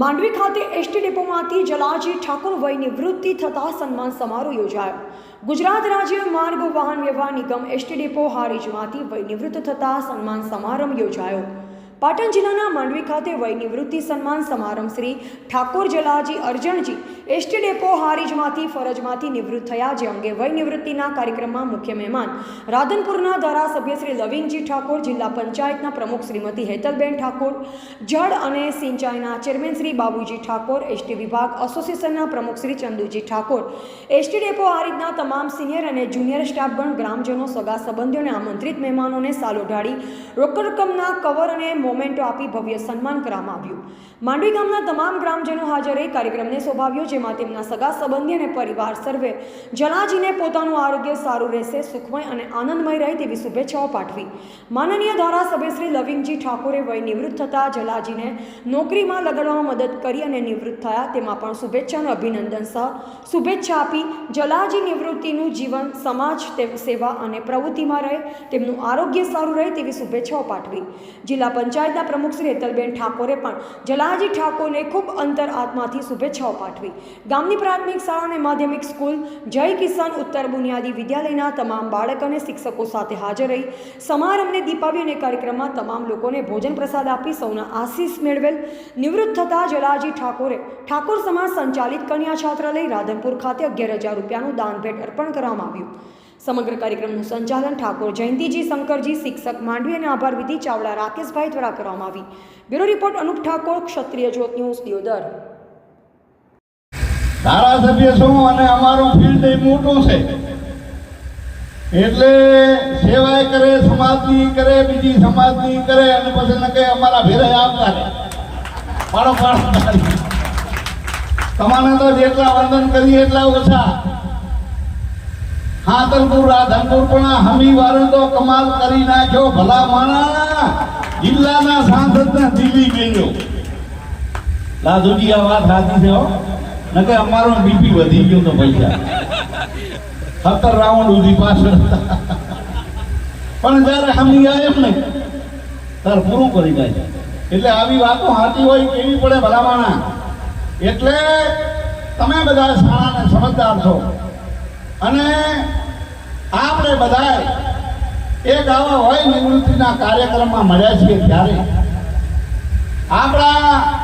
માંડવી ખાતે એસટી ડેપોમાંથી જલાજી ઠાકોર વય નિવૃત્તિ થતા સન્માન સમારોહ યોજાયો. ગુજરાત રાજ્ય માર્ગ વાહન વ્યવહાર નિગમ એસટી ડેપો હારીજમાંથી વય નિવૃત્ત થતા સન્માન સમારંભ યોજાયો. પાટણ જિલ્લાના માંડવી ખાતે વય નિવૃત્તિ સન્માન સમારંભ શ્રી ઠાકોર જલાજી અરજણજી એસટી ડેપો હારીજમાંથી ફરજમાંથી નિવૃત્ત થયા, જે અંગે વય નિવૃત્તિના કાર્યક્રમમાં મુખ્ય મહેમાન રાધનપુરના ધારાસભ્ય શ્રી લવિંગજી ઠાકોર, જિલ્લા પંચાયતના પ્રમુખ શ્રીમતી હેતલબેન ઠાકોર, જળ અને સિંચાઈના ચેરમેન શ્રી બાબુજી ઠાકોર, એસટી વિભાગ એસોસિએશનના પ્રમુખ શ્રી ચંદુજી ઠાકોર. એસટી ડેપો હારીજના તમામ સિનિયર અને જુનિયર સ્ટાફગણ ગ્રામજનો, સગા સંબંધીઓને આમંત્રિત મહેમાનોને સાલો ઢાળી રોકડ રકમના કવર અને મોમેન્ટો આપી ભવ્ય સન્માન કરવામાં આવ્યું. માંડવી ગામના તમામ ગ્રામજનો હાજર કાર્યક્રમને શોભાવ્યો, જેમાં તેમના સગા સંબંધી અને પરિવાર સર્વે જલાજીને પોતાનું આરોગ્ય સારું રહેશે, સુખમય અને આનંદમય રહે તેવી શુભેચ્છાઓ પાઠવી. માનનીય ધારાસભ્ય શ્રી લવિંગજી ઠાકોરે વય નિવૃત્ત થતા જલાજીને નોકરીમાં લગાડવામાં મદદ કરી અને નિવૃત્ત થયા. તેમાં પણ શુભેચ્છાનું અભિનંદન સહ શુભેચ્છા આપી જલાજી નિવૃત્તિનું જીવન, સમાજ સેવા અને પ્રવૃત્તિમાં રહે, તેમનું આરોગ્ય સારું રહે તેવી શુભેચ્છાઓ પાઠવી. જિલ્લા પંચાયતના પ્રમુખ શ્રી હેતલબેન ઠાકોરે પણ જલાજી ઠાકોરને ખૂબ અંતર આત્માથી શુભેચ્છાઓ પાઠવી. ગામની પ્રાથમિક શાળા અને માધ્યમિક સ્કૂલ જય કિસાન ઉત્તર બુનિયાદી વિદ્યાલયના તમામ બાળક અને શિક્ષકો સાથે હાજર રહી. સમારંભને દીપાવી અને કાર્યક્રમમાં તમામ લોકોને ભોજન પ્રસાદ આપી સૌના આશીષ મેળવેલ. નિવૃત્ત થતા જલાજી ઠાકોરે ઠાકોર સમાજ સંચાલિત કન્યા છાત્રાલય રાધનપુર ખાતે અગિયાર હજાર રૂપિયાનું દાન ભેટ અર્પણ કરવામાં આવ્યું. સમગ્ર કાર્યક્રમનું સંચાલન ઠાકોર જયંતિજી, શંકરજી, શિક્ષક માંડવી અને આભાર વિધિ ચાવડા રાકેશભાઈ દ્વારા કરવામાં આવી. Bureau report Anup Thakor, Kshatriya Jyot news, Deodar. ધારાસભ્ય છું અને અમારું ફિલ્ડ એ મોટું છે. એટલે સેવાય કરે સમાજની કરે, બીજી સમાજની કરે અને પછી નકે અમારા ભેરે આવતા રહે. પાડો પાડો. તમારે તો જેટલા વંદન કરીએ એટલા ઓછા. હાતલપુર રાધનપુર પણ હમી વાળો તો કમાલ કરી નાખ્યો. ભલા માણા જિલ્લાના સાંસદને દિલ્હી ગયો લાદુજી આ વાત સાચી છે નકે અમારો બીપી વધી ગયો તો પૈસા. સત્તર રાઉન્ડ સુધી પાછળ પણ જ્યારે હમી આવે ને તાર પૂરું કરી જાય એટલે આવી વાતો સાચી હોય કેવી પડે ભલામાણા એટલે તમે બધા શાળાને સમજદાર છો. અને આપણે બધા એક આવા હોય નિવૃત્તિના કાર્યક્રમમાં મળ્યા છીએ ત્યારે. આપણા